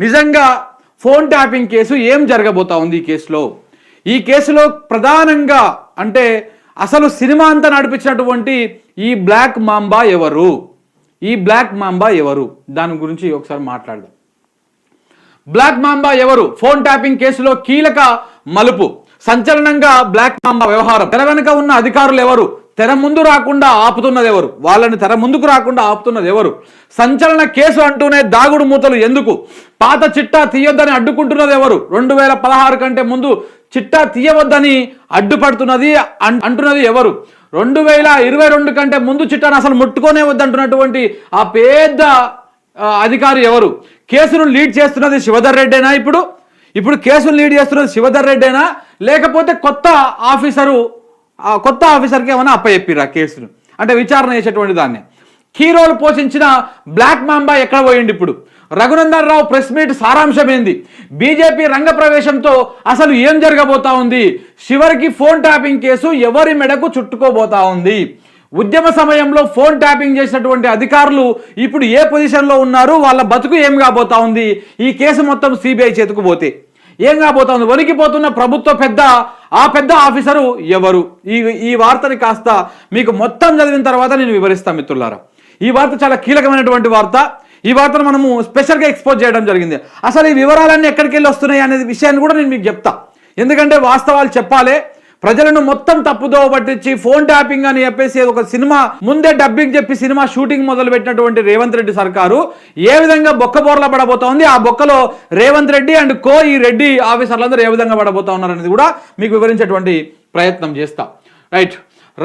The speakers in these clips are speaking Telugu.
నిజంగా ఫోన్ ట్యాపింగ్ కేసు ఏం జరగబోతా ఉంది ఈ కేసులో? ఈ కేసులో ప్రధానంగా అంటే అసలు సినిమా అంతా నడిపించినటువంటి ఈ బ్లాక్ మాంబా ఎవరు? ఈ బ్లాక్ మాంబా ఎవరు? దాని గురించి ఒకసారి మాట్లాడదాం. బ్లాక్ మాంబా ఎవరు? ఫోన్ ట్యాపింగ్ కేసులో కీలక మలుపు సంచలనంగా బ్లాక్ మాంబా వ్యవహారం. తెర వెనుక ఉన్న అధికారులు ఎవరు? తెర ముందు రాకుండా ఆపుతున్నది ఎవరు? వాళ్ళని తెర ముందుకు రాకుండా ఆపుతున్నది ఎవరు? సంచలన కేసు అంటూనే దాగుడు మూతలు ఎందుకు? పాత చిట్టా తీయొద్దని అడ్డుకుంటున్నది ఎవరు? రెండు వేల పదహారు కంటే ముందు చిట్టా తీయవద్దని అడ్డుపడుతున్నది అంటున్నది ఎవరు? రెండు వేల ఇరవై రెండు కంటే ముందు చిట్టాను అసలు ముట్టుకోనే వద్దంటున్నటువంటి ఆ పెద్ద అధికారి ఎవరు? కేసును లీడ్ చేస్తున్నది శివధర్ రెడ్డేనా ఇప్పుడు? ఇప్పుడు కేసును లీడ్ చేస్తున్నది శివధర్ రెడ్డేనా? లేకపోతే కొత్త ఆఫీసరు కొత్త ఆఫీసర్కి ఏమైనా అప్పచెప్పిరా కేసును అంటే విచారణ చేసేటువంటి దాన్ని. కీ రోల్ పోషించిన బ్లాక్ మాంబా ఎక్కడ పోయింది ఇప్పుడు? రఘునందన్ రావు ప్రెస్ మీట్ సారాంశం ఏంది బీజేపీ రంగ ప్రవేశంతో అసలు ఏం జరగబోతా ఉంది? చివరికి ఫోన్ ట్యాపింగ్ కేసు ఎవరి మెడకు చుట్టుకోబోతా ఉంది? ఉద్యమ సమయంలో ఫోన్ ట్యాపింగ్ చేసినటువంటి అధికారులు ఇప్పుడు ఏ పొజిషన్లో ఉన్నారు? వాళ్ళ బతుకు ఏం కాబోతా ఉంది? ఈ కేసు మొత్తం సిబిఐ చేతుకు పోతే. ఏం కాబోతోంది? వణికిపోతున్న ప్రభుత్వ పెద్ద ఆ పెద్ద ఆఫీసరు ఎవరు? ఈ ఈ వార్తని కాస్త మీకు మొత్తం చదివిన తర్వాత నేను వివరిస్తాను మిత్రులారా. ఈ వార్త చాలా కీలకమైనటువంటి వార్త. ఈ వార్తను మనము స్పెషల్గా ఎక్స్పోజ్ చేయడం జరిగింది. అసలు ఈ వివరాలన్నీ ఎక్కడికి వెళ్ళి వస్తున్నాయి అనే విషయాన్ని కూడా నేను మీకు చెప్తా. ఎందుకంటే వాస్తవాలు చెప్పాలి. ప్రజలను మొత్తం తప్పుదోవ పట్టించి ఫోన్ ట్యాపింగ్ అని చెప్పేసి ఒక సినిమా ముందే డబ్బింగ్ చెప్పి సినిమా షూటింగ్ మొదలు పెట్టినటువంటి రేవంత్ రెడ్డి సర్కారు ఏ విధంగా బొక్క బోర్ల పడబోతోంది ఆ బొక్కలో రేవంత్ రెడ్డి అండ్ కో ఈ రెడ్డి ఆఫీసర్లందరూ ఏ విధంగా పడబోతా ఉన్నారనేది కూడా మీకు వివరించేటువంటి ప్రయత్నం చేస్తా. రైట్.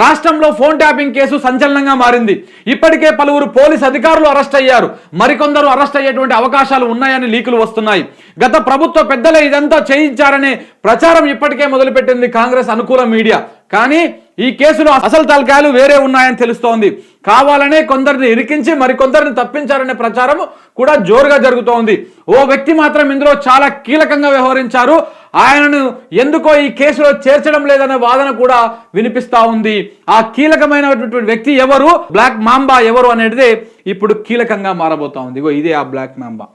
రాష్ట్రంలో ఫోన్ ట్యాపింగ్ కేసు సంచలనంగా మారింది. ఇప్పటికే పలువురు పోలీస్ అధికారులు అరెస్ట్ అయ్యారు. మరికొందరు అరెస్ట్ అయ్యేటువంటి అవకాశాలు ఉన్నాయని లీకులు వస్తున్నాయి. గత ప్రభుత్వ పెద్దలే ఇదంతా చేయించారనే ప్రచారం ఇప్పటికే మొదలుపెట్టింది కాంగ్రెస్ అనుకూల మీడియా. కానీ ఈ కేసులో అసలు తలకాయలు వేరే ఉన్నాయని తెలుస్తోంది. కావాలనే కొందరిని ఇరికించి మరికొందరిని తప్పించారనే ప్రచారం కూడా జోరుగా జరుగుతోంది. ఓ వ్యక్తి మాత్రం ఇందులో చాలా కీలకంగా వ్యవహరించారు. ఆయనను ఎందుకో ఈ కేసులో చేర్చడం లేదనే వాదన కూడా వినిపిస్తా ఉంది. ఆ కీలకమైనటువంటి వ్యక్తి ఎవరు? బ్లాక్ మాంబా ఎవరు అనేది ఇప్పుడు కీలకంగా మారబోతా ఉంది. ఇగో ఇదే ఆ బ్లాక్ మాంబా.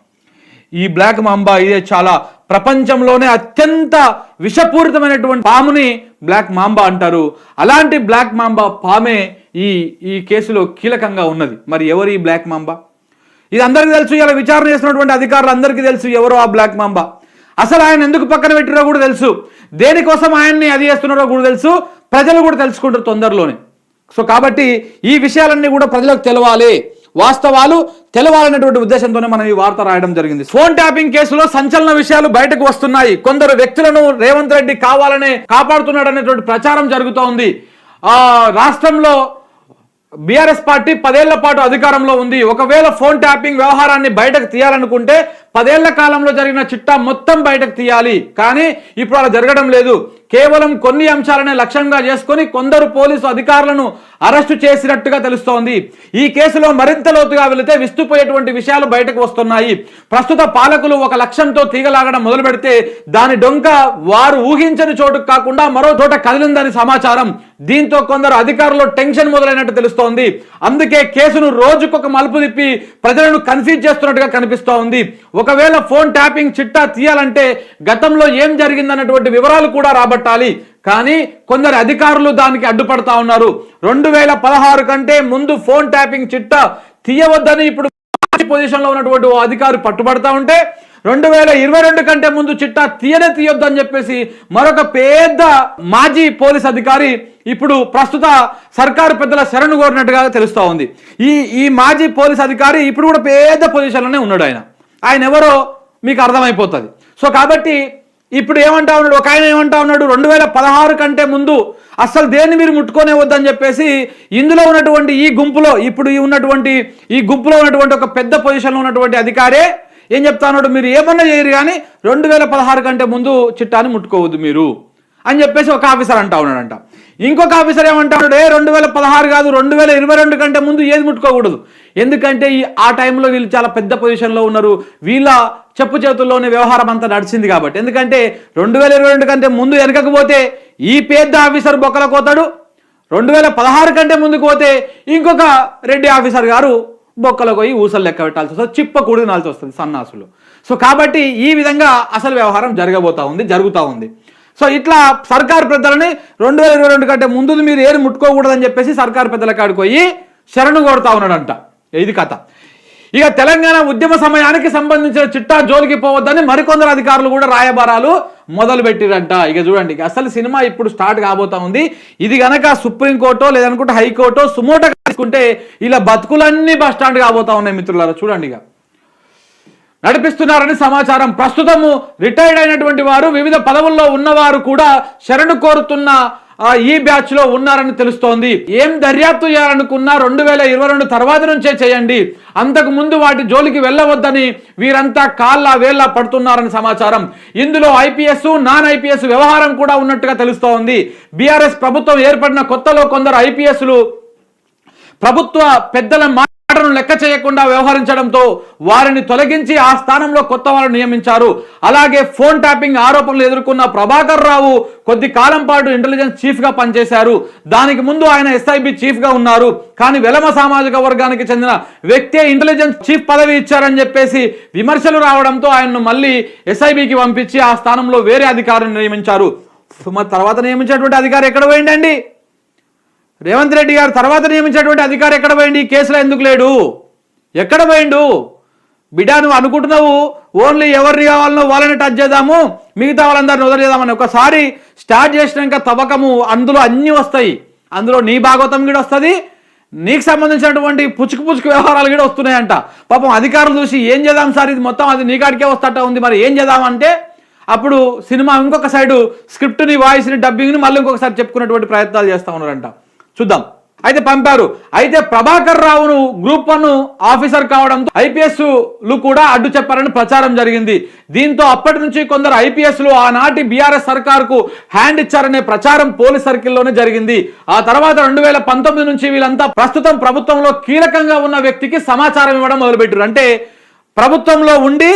ఈ బ్లాక్ మాంబా ఇదే చాలా ప్రపంచంలోనే అత్యంత విషపూరితమైనటువంటి పాముని బ్లాక్ మాంబా అంటారు. అలాంటి బ్లాక్ మాంబా పామే ఈ ఈ కేసులో కీలకంగా ఉన్నది. మరి ఎవరు ఈ బ్లాక్ మాంబా? ఇది అందరికీ తెలుసు ఇలా విచారణ చేసినటువంటి అధికారులు అందరికీ తెలుసు ఎవరు ఆ బ్లాక్ మాంబా. అసలు ఆయన ఎందుకు పక్కన పెట్టిరో కూడా తెలుసు. దేనికోసం ఆయన్ని అది చేస్తున్నారో కూడా తెలుసు. ప్రజలు కూడా తెలుసుకుంటారు తొందరలోనే. సో కాబట్టి ఈ విషయాలన్నీ కూడా ప్రజలకు తెలవాలి. వాస్తవాలు తెలవాలనేటువంటి ఉద్దేశంతోనే మనం ఈ వార్త రాయడం జరిగింది. ఫోన్ ట్యాపింగ్ కేసులో సంచలన విషయాలు బయటకు వస్తున్నాయి. కొందరు వ్యక్తులను రేవంత్ రెడ్డి కావాలనే కాపాడుతున్నాడు అనేటువంటి ప్రచారం జరుగుతోంది ఆ రాష్ట్రంలో బీఆర్ఎస్ పార్టీ పదేళ్ళ పాటు అధికారంలో ఉంది. ఒకవేళ ఫోన్ ట్యాపింగ్ వ్యవహారాన్ని బయటకు తీయాలనుకుంటే పదేళ్ళ కాలంలో జరిగిన చిట్టా మొత్తం బయటకు తీయాలి. కానీ ఇప్పుడు అలా జరగడం లేదు. కేవలం కొన్ని అంశాలనే లక్ష్యంగా చేసుకొని కొందరు పోలీసు అధికారులను అరెస్టు చేసినట్టుగా తెలుస్తోంది. ఈ కేసులో మరింత లోతుగా వెళితే విస్తుపోయేటువంటి విషయాలు బయటకు వస్తున్నాయి. ప్రస్తుత పాలకులు ఒక లక్ష్యంతో తీగలాగడం మొదలు పెడితే దాని డొంక వారు ఊహించని చోటుకు కాకుండా మరో చోట కదిలిందని సమాచారం. దీంతో కొందరు అధికారులు టెన్షన్ మొదలైనట్టు తెలుస్తోంది. అందుకే కేసును రోజుకొక మలుపు తిప్పి ప్రజలను కన్ఫ్యూజ్ చేస్తున్నట్టుగా కనిపిస్తోంది. ఒక ఒకవేళ ఫోన్ ట్యాపింగ్ చిట్టా తీయాలంటే గతంలో ఏం జరిగిందన్నటువంటి వివరాలు కూడా రాబట్టాలి. కానీ కొందరు అధికారులు దానికి అడ్డుపడతా ఉన్నారు. రెండు వేల పదహారు కంటే ముందు ఫోన్ ట్యాపింగ్ చిట్టా తీయవద్దని ఇప్పుడు పొజిషన్లో ఉన్నటువంటి ఓ అధికారి పట్టుబడతా ఉంటే రెండు వేల ఇరవై రెండు కంటే ముందు చిట్టా తీయనే తీయొద్దని చెప్పేసి మరొక పెద్ద మాజీ పోలీస్ అధికారి ఇప్పుడు ప్రస్తుత సర్కారు పెద్దల శరణు కోరినట్టుగా తెలుస్తూ ఉంది. ఈ ఈ మాజీ పోలీస్ అధికారి ఇప్పుడు కూడా పెద్ద పొజిషన్లోనే ఉన్నాడు ఆయన. ఆయన ఎవరో మీకు అర్థమైపోతుంది. సో కాబట్టి ఇప్పుడు ఏమంటా ఉన్నాడు ఒక ఆయన ఏమంటా ఉన్నాడు రెండు వేల పదహారు కంటే ముందు అస్సలు దేన్ని మీరు ముట్టుకొనే వద్దని చెప్పేసి ఇందులో ఉన్నటువంటి ఈ గుంపులో ఇప్పుడు ఈ ఉన్నటువంటి ఈ గుంపులో ఉన్నటువంటి ఒక పెద్ద పొజిషన్లో ఉన్నటువంటి అధికారే ఏం చెప్తా ఉన్నాడు మీరు ఏమన్నా చేయరు కానీ రెండు వేల పదహారు కంటే ముందు చిట్టాన్ని ముట్టుకోవద్దు మీరు అని చెప్పేసి ఒక ఆఫీసర్ అంటా ఉన్నాడంట. ఇంకొక ఆఫీసర్ ఏమంటాడు ఏ రెండు వేల పదహారు కాదు రెండు వేల ఇరవై రెండు కంటే ముందు ఏది ముట్టుకోకూడదు. ఎందుకంటే ఈ ఆ టైంలో వీళ్ళు చాలా పెద్ద పొజిషన్లో ఉన్నారు. వీళ్ళ చెప్పు చేతుల్లోనే వ్యవహారం అంతా నడిచింది కాబట్టి. ఎందుకంటే రెండు వేల ఇరవై రెండు కంటే ముందు వెనకకపోతే ఈ పెద్ద ఆఫీసర్ బొక్కల కోతాడు రెండు వేల పదహారు కంటే ముందుకు పోతే ఇంకొక రెడ్డి ఆఫీసర్ గారు బొక్కలకు పోయి ఊసలు లెక్క పెట్టాల్సి వస్తుంది. చిప్ప కూడినాల్సి వస్తుంది సన్నాసులు. సో కాబట్టి ఈ విధంగా అసలు వ్యవహారం జరగబోతా ఉంది జరుగుతూ ఉంది. సో ఇట్లా సర్కార్ పెద్దలని రెండు వేల ఇరవై రెండు కంటే ముందు మీరు ఏది ముట్టుకోకూడదని చెప్పేసి సర్కార్ పెద్దల కాడికి పోయి శరణు కోరుతా ఉన్నాడంట. ఇది కథ. ఇక తెలంగాణ ఉద్యమ సమయానికి సంబంధించిన చిట్టా జోలికి పోవద్దని మరికొందరు అధికారులు కూడా రాయబారాలు మొదలు పెట్టిరంట ఇక చూడండి ఇక అసలు సినిమా ఇప్పుడు స్టార్ట్ కాబోతా ఉంది. ఇది గనక సుప్రీంకోర్టో లేదనుకుంటే హైకోర్టో సుమోటో తీసుకుంటే ఇలా బతుకులన్నీ బస్ స్టాండ్ కాబోతా ఉన్నాయి మిత్రులారా. చూడండి ఇక. నడిపిస్తున్నారని సమాచారం. ప్రస్తుతము రిటైర్డ్ అయినటువంటి వారు వివిధ పదవుల్లో ఉన్నవారు కూడా శరణు కోరుతున్న ఈ బ్యాచ్లో ఉన్నారని తెలుస్తోంది. ఏం దర్యాప్తు చేయాలనుకున్నా రెండు వేల ఇరవై రెండు తర్వాత నుంచే చేయండి. అంతకు ముందు వాటి జోలికి వెళ్ళవద్దని వీరంతా కాళ్ళ వేళ్ళ పడుతున్నారని సమాచారం. ఇందులో ఐపీఎస్ నాన్ ఐపీఎస్ వ్యవహారం కూడా ఉన్నట్టుగా తెలుస్తోంది. బీఆర్ఎస్ ప్రభుత్వం ఏర్పడిన కొత్తలో కొందరు ఐపీఎస్లు ప్రభుత్వ పెద్దల మాటను లెక్క చేయకుండా వ్యవహరించడంతో వారిని తొలగించి ఆ స్థానంలో కొత్త వారిని నియమించారు. అలాగే ఫోన్ ట్యాపింగ్ ఆరోపణలు ఎదుర్కొన్న ప్రభాకర్ రావు కొద్ది కాలం పాటు ఇంటెలిజెన్స్ చీఫ్గా పనిచేశారు. దానికి ముందు ఆయన ఎస్ఐబి చీఫ్గా ఉన్నారు. కానీ వెలమ సామాజిక వర్గానికి చెందిన వ్యక్తే ఇంటెలిజెన్స్ చీఫ్ పదవి ఇచ్చారని చెప్పేసి విమర్శలు రావడంతో ఆయన్ను మళ్ళీ ఎస్ఐబికి పంపించి ఆ స్థానంలో వేరే అధికారిని నియమించారు. తర్వాత నియమించినటువంటి అధికారి ఎక్కడ పోయిండండి? రేవంత్ రెడ్డి గారు తర్వాత నియమించినటువంటి అధికారి ఎక్కడ పోయింది కేసులో ఎందుకు లేడు? ఎక్కడ పోయిండు? బిడ్డా నువ్వు అనుకుంటున్నావు ఓన్లీ ఎవరిని కావాలనో వాళ్ళని టచ్ చేద్దాము మిగతా వాళ్ళందరిని వదిలేదామని ఒకసారి స్టార్ట్ చేసినాక తవ్వకము అందులో అన్నీ వస్తాయి. అందులో నీ భాగవతం కూడా వస్తుంది నీకు సంబంధించినటువంటి పుచ్చుకు పుచ్చుకు వ్యవహారాలు కూడా వస్తున్నాయంట. పాపం అధికారులు చూసి ఏం చేద్దాం సార్ ఇది మొత్తం అది నీ కాడికే వస్తట ఉంది మరి ఏం చేద్దామంటే అప్పుడు సినిమా ఇంకొక సైడు స్క్రిప్ట్ని వాయిస్ని డబ్బింగ్ని మళ్ళీ ఇంకొకసారి చెప్పుకున్నటువంటి ప్రయత్నాలు చేస్తూ ఉన్నారంట. చూద్దాం. అయితే పంపారు. అయితే ప్రభాకర్ రావును గ్రూప్ వన్ ఆఫీసర్ కావడంతో ఐపీఎస్లు కూడా అడ్డు చెప్పారని ప్రచారం జరిగింది. దీంతో అప్పటి నుంచి కొందరు ఐపీఎస్లు ఆనాటి బీఆర్ఎస్ సర్కార్కు హ్యాండ్ ఇచ్చారనే ప్రచారం పోలీస్ సర్కిల్లోనే జరిగింది. ఆ తర్వాత రెండు వేల పంతొమ్మిది నుంచి వీళ్ళంతా ప్రస్తుతం ప్రభుత్వంలో కీలకంగా ఉన్న వ్యక్తికి సమాచారం ఇవ్వడం మొదలుపెట్టారు. అంటే ప్రభుత్వంలో ఉండి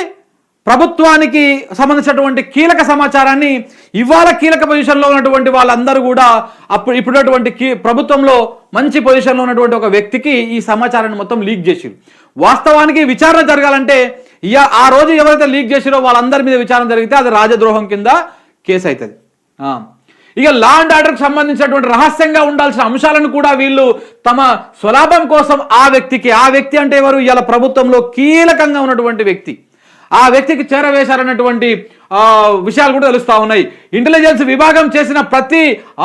ప్రభుత్వానికి సంబంధించినటువంటి కీలక సమాచారాన్ని ఇవాళ కీలక పొజిషన్లో ఉన్నటువంటి వాళ్ళందరూ కూడా అప్పుడు ఇప్పుడున్నటువంటి కీ ప్రభుత్వంలో మంచి పొజిషన్లో ఉన్నటువంటి ఒక వ్యక్తికి ఈ సమాచారాన్ని మొత్తం లీక్ చేసిరు వాస్తవానికి విచారణ జరగాలంటే ఇక ఆ రోజు ఎవరైతే లీక్ చేసిరో వాళ్ళందరి మీద విచారణ జరిగితే అది రాజద్రోహం కింద కేసు అవుతుంది ఆ. ఇక లా అండ్ ఆర్డర్కి సంబంధించినటువంటి రహస్యంగా ఉండాల్సిన అంశాలను కూడా వీళ్ళు తమ స్వలాభం కోసం ఆ వ్యక్తికి ఆ వ్యక్తి అంటే ఎవరు? ఇవాళ ప్రభుత్వంలో కీలకంగా ఉన్నటువంటి వ్యక్తి. ఆ వ్యక్తికి చేరవేశారన్నటువంటి విషయాలు కూడా తెలుస్తూ ఉన్నాయి. ఇంటెలిజెన్స్ విభాగం చేసిన ప్రతి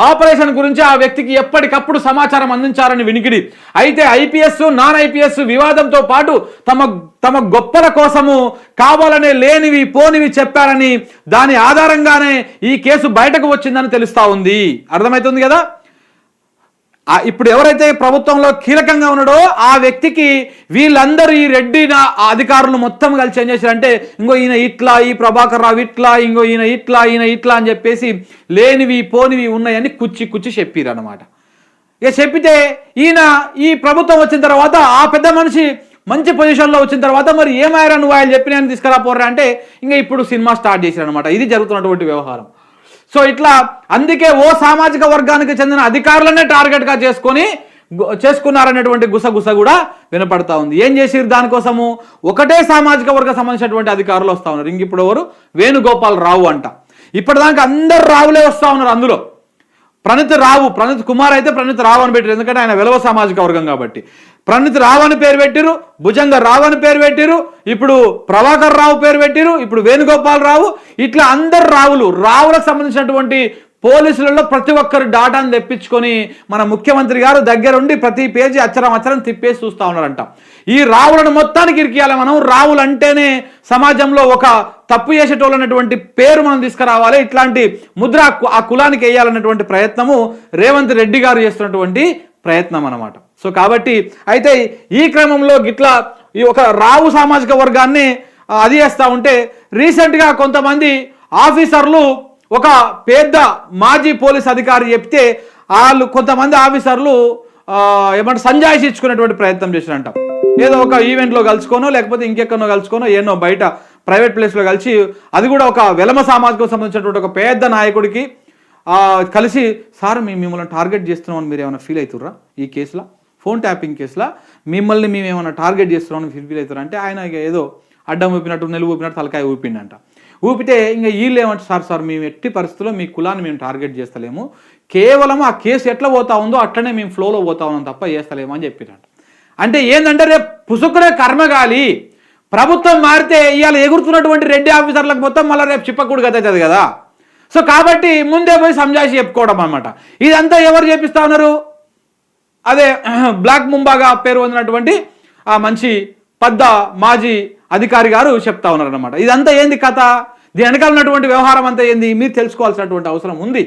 ఆపరేషన్ గురించి ఆ వ్యక్తికి ఎప్పటికప్పుడు సమాచారం అందించారని వినికిడి. అయితే ఐపీఎస్ నాన్ ఐపీఎస్ వివాదంతో పాటు తమ తమ గొప్పల కోసము కావాలనే లేనివి పోనివి చెప్పారని దాని ఆధారంగానే ఈ కేసు బయటకు వచ్చిందని తెలుస్తా ఉంది. అర్థమవుతుంది కదా? ఇప్పుడు ఎవరైతే ప్రభుత్వంలో కీలకంగా ఉన్నాడో ఆ వ్యక్తికి వీళ్ళందరూ ఈ రెడ్డి అధికారులు మొత్తం కలిసి ఏం చేశారంటే ఇంకో ఈయన ఇట్లా ఈ ప్రభాకర్ రావు ఇట్లా ఇంకో ఈయన ఇట్లా ఈయన ఇట్లా అని చెప్పేసి లేనివి పోనివి ఉన్నాయని కుచ్చి కుచ్చి చెప్పారు అనమాట ఇక చెప్పితే ఈయన ఈ ప్రభుత్వం వచ్చిన తర్వాత ఆ పెద్ద మనిషి మంచి పొజిషన్లో వచ్చిన తర్వాత మరి ఏమయ్యారా నువ్వు ఆయన చెప్పిన తీసుకురాపోరారా అంటే ఇంకా ఇప్పుడు సినిమా స్టార్ట్ చేశారు అనమాట ఇది జరుగుతున్నటువంటి వ్యవహారం. సో ఇట్లా అందుకే ఓ సామాజిక వర్గానికి చెందిన అధికారులనే టార్గెట్గా చేసుకొని చేసుకున్నారనేటువంటి గుసగుస కూడా వినపడతా ఉంది. ఏం చేసిరు దానికోసము? ఒకటే సామాజిక వర్గ సంబంధించినటువంటి అధికారులు వస్తూ ఉన్నారు. ఇంక ఇప్పుడు ఎవరు? వేణుగోపాల్ రావు అంట. ఇప్పటిదాకా అందరు రావులే వస్తా ఉన్నారు అందులో. ప్రణిత్ రావు ప్రణిత్ కుమార్ అయితే ప్రణిత్ రావు అని పెట్టారు. ఎందుకంటే ఆయన వెలవ సామాజిక వర్గం కాబట్టి. ప్రణిత్ రావు అని పేరు పెట్టిరు భుజంగ రావు అని పేరు పెట్టిరు ఇప్పుడు ప్రభాకర్ రావు పేరు పెట్టిరు ఇప్పుడు వేణుగోపాల్ రావు ఇట్లా అందరు రావులు రావులకు సంబంధించినటువంటి పోలీసులలో ప్రతి ఒక్కరు డాటాను తెప్పించుకొని మన ముఖ్యమంత్రి గారు దగ్గరుండి ప్రతి పేజీ అచ్చరం అచ్చరం తిప్పేసి చూస్తూ ఉన్నారంట. ఈ రావులను మొత్తానికి ఇరికియాలి మనం రావులు అంటేనే సమాజంలో ఒక తప్పు చేసేటోళ్ళనటువంటి పేరు మనం తీసుకురావాలి ఇట్లాంటి ముద్ర ఆ ఆ కులానికి వేయాలన్నటువంటి ప్రయత్నము రేవంత్ రెడ్డి గారు చేస్తున్నటువంటి ప్రయత్నం అనమాట సో కాబట్టి అయితే ఈ క్రమంలో గిట్లా ఈ ఒక రావు సామాజిక వర్గాన్ని అది చేస్తూ ఉంటే రీసెంట్గా కొంతమంది ఆఫీసర్లు ఒక పెద్ద మాజీ పోలీస్ అధికారి చెప్తే వాళ్ళు కొంతమంది ఆఫీసర్లు ఏమంటే సంజాయిషి ఇచ్చుకునేటువంటి ప్రయత్నం చేసిరంట ఏదో ఒక ఈవెంట్లో కలుసుకోనో లేకపోతే ఇంకెక్కడో కలుసుకోనో ఏనో బయట ప్రైవేట్ ప్లేస్లో కలిసి అది కూడా ఒక వెలమ సామాజికం సంబంధించినటువంటి ఒక పెద్ద నాయకుడికి కలిసి సార్ మేము మిమ్మల్ని టార్గెట్ చేస్తున్నాం అని మీరు ఏమైనా ఫీల్ అవుతుర్రా ఈ కేసులో? ఫోన్ ట్యాపింగ్ కేసులో? మిమ్మల్ని మేము ఏమైనా టార్గెట్ చేస్తున్నామని ఫీల్ ఫీల్ అవుతారా అంటే ఆయన ఇక ఏదో అడ్డం ఊపినట్టు నెలుగు ఊపినట్టు తలకాయ ఊపిండంట. ఊపితే ఇంకా వీళ్ళు ఏమంటారు సార్ సార్ మేము ఎట్టి పరిస్థితుల్లో మీ కులాన్ని మేము టార్గెట్ చేస్తలేము. కేవలం ఆ కేసు ఎట్లా పోతా ఉందో అట్లనే మేము ఫ్లోలో పోతా ఉన్నాం తప్ప చేస్తలేము అని చెప్పినట్టు అంటే ఏంటంటే రేపు పుసుకునే కర్మగాలి ప్రభుత్వం మారితే ఇవాళ ఎగురుతున్నటువంటి రెడ్డి ఆఫీసర్లకు మొత్తం మళ్ళీ రేపు చిప్పకూడు గత కదా. సో కాబట్టి ముందే పోయి సంజాయిషి చెప్పుకోవడం అనమాట ఇదంతా ఎవరు చేపిస్తా ఉన్నారు? అదే బ్లాక్ ముంబాగా పేరు పొందినటువంటి ఆ మంచి పెద్ద మాజీ అధికారి గారు చెప్తా ఉన్నారు అనమాట ఇదంతా ఏంది కథ? దీని వెనకాల ఉన్నటువంటి వ్యవహారం అంతా ఏంది? మీరు తెలుసుకోవాల్సినటువంటి అవసరం ఉంది.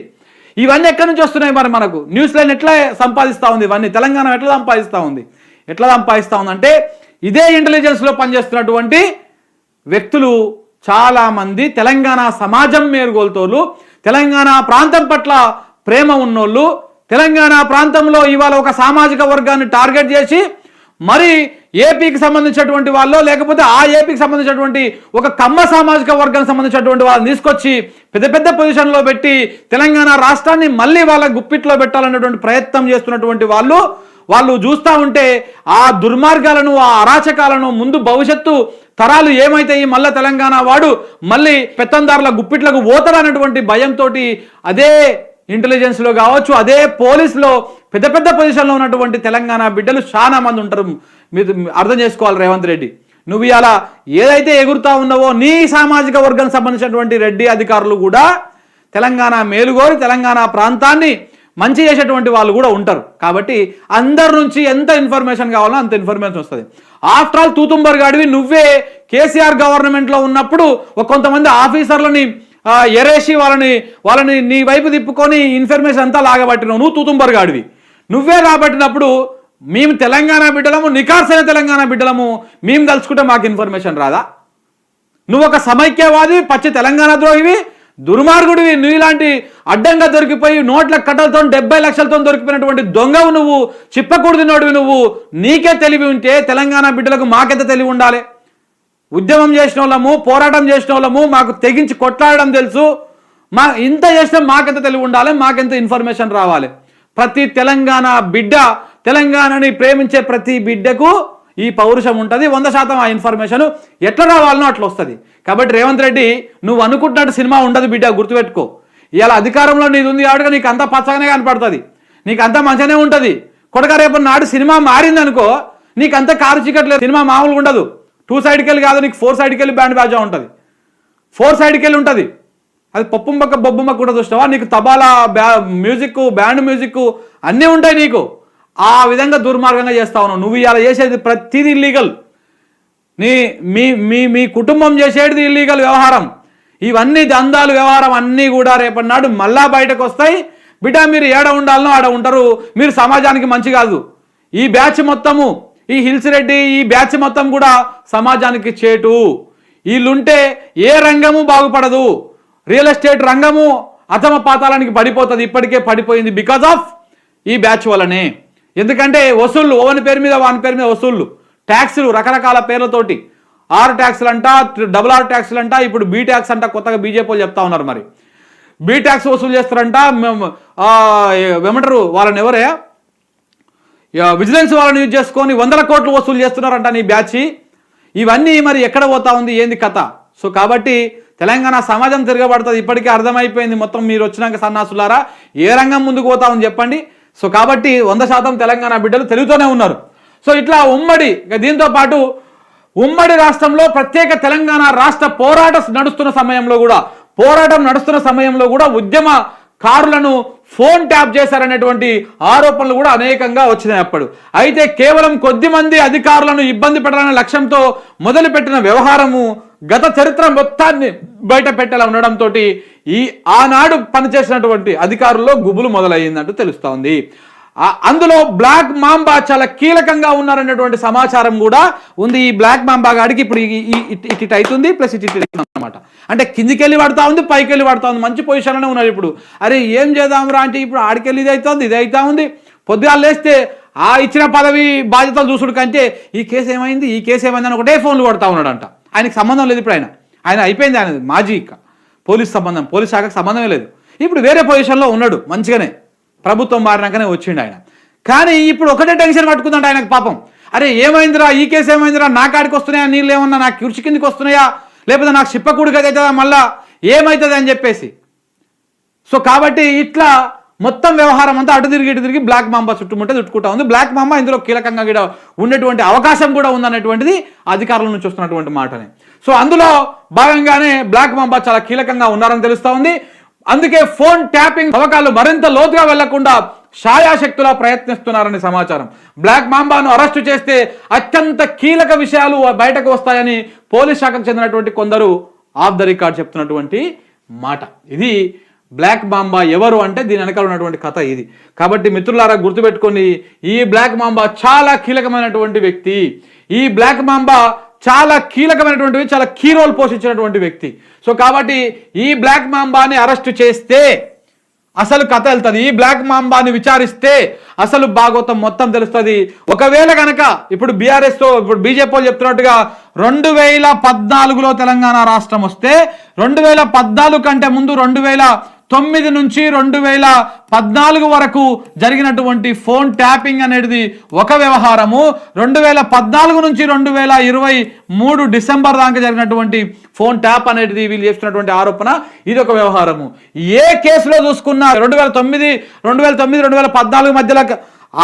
ఇవన్నీ ఎక్కడి నుంచి వస్తున్నాయి మరి మనకు? న్యూస్ లైన్ ఎట్లా సంపాదిస్తూ ఉంది? ఇవన్నీ తెలంగాణ ఎట్లా సంపాదిస్తూ ఉంది? ఎట్లా సంపాదిస్తూ ఉందంటే ఇదే ఇంటెలిజెన్స్లో పనిచేస్తున్నటువంటి వ్యక్తులు చాలామంది తెలంగాణ సమాజం మేరుగోలుతోళ్ళు తెలంగాణ ప్రాంతం పట్ల ప్రేమ ఉన్నోళ్ళు తెలంగాణ ప్రాంతంలో ఇవాళ ఒక సామాజిక వర్గాన్ని టార్గెట్ చేసి మరి ఏపీకి సంబంధించినటువంటి వాళ్ళు లేకపోతే ఆ ఏపీకి సంబంధించినటువంటి ఒక కమ్మ సామాజిక వర్గానికి సంబంధించినటువంటి వాళ్ళని తీసుకొచ్చి పెద్ద పెద్ద పొజిషన్లో పెట్టి తెలంగాణ రాష్ట్రాన్ని మళ్ళీ వాళ్ళ గుప్పిట్లో పెట్టాలన్నటువంటి ప్రయత్నం చేస్తున్నటువంటి వాళ్ళు వాళ్ళు చూస్తూ ఉంటే ఆ దుర్మార్గాలను ఆ అరాచకాలను ముందు భవిష్యత్తు తరాలు ఏమైతాయి? మళ్ళీ తెలంగాణ వాడు మళ్ళీ పెత్తందారుల గుప్పిట్లకు పోతారన్నటువంటి భయంతో అదే ఇంటెలిజెన్స్లో కావచ్చు అదే పోలీసులో పెద్ద పెద్ద పొజిషన్లో ఉన్నటువంటి తెలంగాణ బిడ్డలు చాలా మంది ఉంటారు. మీరు అర్థం చేసుకోవాలి రేవంత్ రెడ్డి. నువ్వు ఇలా ఏదైతే ఎగురుతా ఉన్నావో నీ సామాజిక వర్గానికి సంబంధించినటువంటి రెడ్డి అధికారులు కూడా తెలంగాణ మేలుగోరి తెలంగాణ ప్రాంతాన్ని మంచి చేసేటువంటి వాళ్ళు కూడా ఉంటారు. కాబట్టి అందరి నుంచి ఎంత ఇన్ఫర్మేషన్ కావాలో అంత ఇన్ఫర్మేషన్ వస్తుంది. ఆఫ్టర్ ఆల్ తూతుంబర్ గాడివి నువ్వే కేసీఆర్ గవర్నమెంట్లో ఉన్నప్పుడు ఒక కొంతమంది ఆఫీసర్లని ఎరేసి వాళ్ళని వాళ్ళని నీ వైపు తిప్పుకొని ఇన్ఫర్మేషన్ అంతా లాగబట్టినావు. నువ్వు తూతుంబర్ గాడివి. నువ్వే రాబట్టినప్పుడు మేము తెలంగాణ బిడ్డలము నికార్సైన తెలంగాణ బిడ్డలము మేము తలుచుకుంటే మాకు ఇన్ఫర్మేషన్ రాదా? నువ్వు ఒక సమైక్యవాది పచ్చి తెలంగాణ ద్రోహివి దుర్మార్గుడివి నువ్వు ఇలాంటి అడ్డంగా దొరికిపోయి నోట్ల కట్టలతో డెబ్బై లక్షలతో దొరికిపోయినటువంటి దొంగవు నువ్వు చిప్పకూడదు నోడివి నువ్వు నీకే తెలివి ఉంటే తెలంగాణ బిడ్డలకు మాకెంత తెలివి ఉండాలి? ఉద్యమం చేసిన వాళ్ళము పోరాటం చేసిన వాళ్ళము మాకు తెగించి కొట్లాడడం తెలుసు. మా ఇంత చేసినా మాకెంత తెలివి ఉండాలి? మాకెంత ఇన్ఫర్మేషన్ రావాలి? ప్రతి తెలంగాణ బిడ్డ తెలంగాణని ప్రేమించే ప్రతి బిడ్డకు ఈ పౌరుషం ఉంటుంది వంద శాతం ఆ ఇన్ఫర్మేషన్ ఎట్లా రావాలనో అట్లా వస్తుంది. కాబట్టి రేవంత్ రెడ్డి నువ్వు అనుకుంటున్నట్టు సినిమా ఉండదు బిడ్డ గుర్తుపెట్టుకో. ఇలా అధికారంలో నీది ఉంది కాబట్టి నీకు అంతా పచ్చగానే కనపడుతుంది. నీకు అంతా మంచిగానే ఉంటుంది. కొడక రేపు నాడు సినిమా మారింది అనుకో నీకు అంతా కారు చీకట్లేదు సినిమా మామూలుగా ఉండదు. టూ సైడ్కి వెళ్ళి కాదు నీకు ఫోర్ సైడ్కి వెళ్ళి బ్యాండ్ బాజా ఉంటుంది. ఫోర్ సైడ్కి వెళ్ళి ఉంటుంది. అది పప్పుంబక్క బొబ్బుమ్మక్క కూడా చూసినావా? నీకు తబాలా బ్యా మ్యూజిక్ బ్యాండ్ మ్యూజిక్ అన్నీ ఉంటాయి నీకు. ఆ విధంగా దుర్మార్గంగా చేస్తా ఉన్నావు. నువ్వు ఇలా చేసేది ప్రతిదీ ఇల్లీగల్ నీ మీ మీ మీ కుటుంబం చేసేది ఇల్లీగల్ వ్యవహారం. ఇవన్నీ దందాలు వ్యవహారం అన్నీ కూడా రేపటి నాడు మళ్ళా బయటకు వస్తాయి. బిడ్డ మీరు ఏడ ఉండాలనో ఆడ ఉంటారు. మీరు సమాజానికి మంచి కాదు. ఈ బ్యాచ్ మొత్తము ఈ హిల్స్ రెడ్డి ఈ బ్యాచ్ మొత్తం కూడా సమాజానికి చేటు. వీళ్ళుంటే ఏ రంగము బాగుపడదు. రియల్ ఎస్టేట్ రంగము అధమ పాతాలానికి పడిపోతుంది. ఇప్పటికే పడిపోయింది బికాజ్ ఆఫ్ ఈ బ్యాచ్ వల్లనే. ఎందుకంటే వసూళ్ళు ఓవని పేరు మీద వాని పేరు మీద వసూళ్ళు ట్యాక్సులు రకరకాల పేర్లతోటి. ఆరు ట్యాక్సులు అంట డబుల్ ఆర్ ట్యాక్స్లు అంట ఇప్పుడు బీ ట్యాక్స్ అంట కొత్తగా బీజేపీ చెప్తా ఉన్నారు మరి. బీ ట్యాక్స్ వసూలు చేస్తారంట మేము ఏమంటారు వాళ్ళని ఎవరే? విజిలెన్స్ వాళ్ళని యూజ్ చేసుకొని వందల కోట్లు వసూలు చేస్తున్నారంట నీ బ్యాచ్. ఇవన్నీ మరి ఎక్కడ పోతా ఉంది ఏంది కథ? సో కాబట్టి తెలంగాణ సమాజం తిరగబడుతుంది ఇప్పటికే అర్థమైపోయింది మొత్తం మీరు వచ్చినాక సన్నాసులారా. ఏ రంగం ముందుకు పోతా ఉంది చెప్పండి. సో కాబట్టి వంద శాతం తెలంగాణ బిడ్డలు తెలుగుతూనే ఉన్నారు. సో ఇట్లా ఉమ్మడి దీంతో పాటు ఉమ్మడి రాష్ట్రంలో ప్రత్యేక తెలంగాణ రాష్ట్ర పోరాటం నడుస్తున్న సమయంలో కూడా పోరాటం నడుస్తున్న సమయంలో కూడా ఉద్యమ కారులను ఫోన్ ట్యాప్ చేశారనేటువంటి ఆరోపణలు కూడా అనేకంగా వచ్చినాయి అప్పుడు. అయితే కేవలం కొద్ది మంది అధికారులను ఇబ్బంది పెట్టాలనే లక్ష్యంతో మొదలుపెట్టిన వ్యవహారము గత చరిత్ర మొత్తాన్ని బయట పెట్టేలా ఉండడంతో ఈ ఆనాడు పనిచేసినటువంటి అధికారుల్లో గుబులు మొదలయ్యిందంటూ తెలుస్తోంది. అందులో బ్లాక్ మాంబా చాలా కీలకంగా ఉన్నారనేటువంటి సమాచారం కూడా ఉంది. ఈ బ్లాక్ మాంబా గాడికి ఇప్పుడు ఇటు అవుతుంది ప్లస్ ఇటు అనమాట అంటే కిందికెళ్ళి పడతా ఉంది పైకి వెళ్ళి పడతా ఉంది మంచి పొజిషన్లోనే ఉన్నారు ఇప్పుడు. అరే ఏం చేద్దాం రా అంటే ఇప్పుడు ఆడికెళ్ళి ఇది అవుతుంది ఇది అవుతా ఉంది. పొద్దుగా లేస్తే ఆ ఇచ్చిన పదవి బాధ్యతలు చూసుడు కంటే ఈ కేసు ఏమైంది ఈ కేసు ఏమైంది అని ఒకటే ఫోన్లు కొడతా ఉన్నాడంట. ఆయనకి సంబంధం లేదు ఇప్పుడు ఆయన. ఆయన అయిపోయింది ఆయన మాజీ ఇక. పోలీస్ సంబంధం పోలీస్ శాఖకు సంబంధమే లేదు. ఇప్పుడు వేరే పొజిషన్లో ఉన్నాడు మంచిగానే. ప్రభుత్వం మారినాకనే వచ్చిండు ఆయన. కానీ ఇప్పుడు ఒకటే టెన్షన్ పట్టుకుందంట ఆయనకు పాపం. అరే ఏమైందిరా? ఈ కేసు ఏమైందిరా? నా కాడికి వస్తున్నాయా? నీళ్ళు ఏమన్నా నాకు కుర్చీ కిందికి వస్తున్నాయా? లేకపోతే నాకు చిప్పకూడికి అవుతుందా మళ్ళా ఏమవుతుంది అని చెప్పేసి. సో కాబట్టి ఇట్లా మొత్తం వ్యవహారం అంతా అటు తిరిగి ఇటు తిరిగి బ్లాక్ మాంబా చుట్టుముట్టే చుట్టుకుంటా ఉంది. బ్లాక్ మాంబా ఇందులో కీలకంగా కూడా ఉన్నటువంటి అవకాశం కూడా ఉందనేటువంటిది అధికారుల నుంచి వస్తున్నటువంటి మాటనే. సో అందులో భాగంగానే బ్లాక్ మాంబా చాలా కీలకంగా ఉన్నారని తెలుస్తూ ఉంది. అందుకే ఫోన్ ట్యాపింగ్ తవ్వకాలు మరింత లోతుగా వెళ్ళకుండా ఛాయాశక్తులా ప్రయత్నిస్తున్నారని సమాచారం. బ్లాక్ మాంబాను అరెస్టు చేస్తే అత్యంత కీలక విషయాలు బయటకు వస్తాయని పోలీస్ శాఖకు చెందినటువంటి కొందరు ఆఫ్ ద రికార్డ్ చెప్తున్నటువంటి మాట. ఇది బ్లాక్ మాంబా ఎవరు అంటే దీని వెనకాల ఉన్నటువంటి కథ ఇది. కాబట్టి మిత్రులారా గుర్తుపెట్టుకొని ఈ బ్లాక్ మాంబా చాలా కీలకమైనటువంటి వ్యక్తి. ఈ బ్లాక్ మాంబా చాలా కీలకమైనటువంటి చాలా కీ రోల్ పోషించినటువంటి వ్యక్తి. సో కాబట్టి ఈ బ్లాక్ మాంబాని అరెస్ట్ చేస్తే అసలు కథ వెళ్తుంది. ఈ బ్లాక్ మాంబాని విచారిస్తే అసలు భాగవతం మొత్తం తెలుస్తుంది. ఒకవేళ కనుక ఇప్పుడు బీఆర్ఎస్తో ఇప్పుడు బీజేపీ వాళ్ళు చెప్తున్నట్టుగా రెండు వేల పద్నాలుగులో తెలంగాణ రాష్ట్రం వస్తే రెండు వేల పద్నాలుగు కంటే ముందు రెండు వేల తొమ్మిది నుంచి రెండు వేల పద్నాలుగు వరకు జరిగినటువంటి ఫోన్ ట్యాపింగ్ అనేది ఒక వ్యవహారము. రెండు వేల పద్నాలుగు నుంచి రెండు వేల ఇరవై మూడు డిసెంబర్ దాకా జరిగినటువంటి ఫోన్ ట్యాప్ అనేది వీళ్ళు చేస్తున్నటువంటి ఆరోపణ ఇది ఒక వ్యవహారము. ఏ కేసులో చూసుకున్నా రెండు వేల తొమ్మిది రెండు వేల తొమ్మిది రెండు వేల పద్నాలుగు మధ్యలో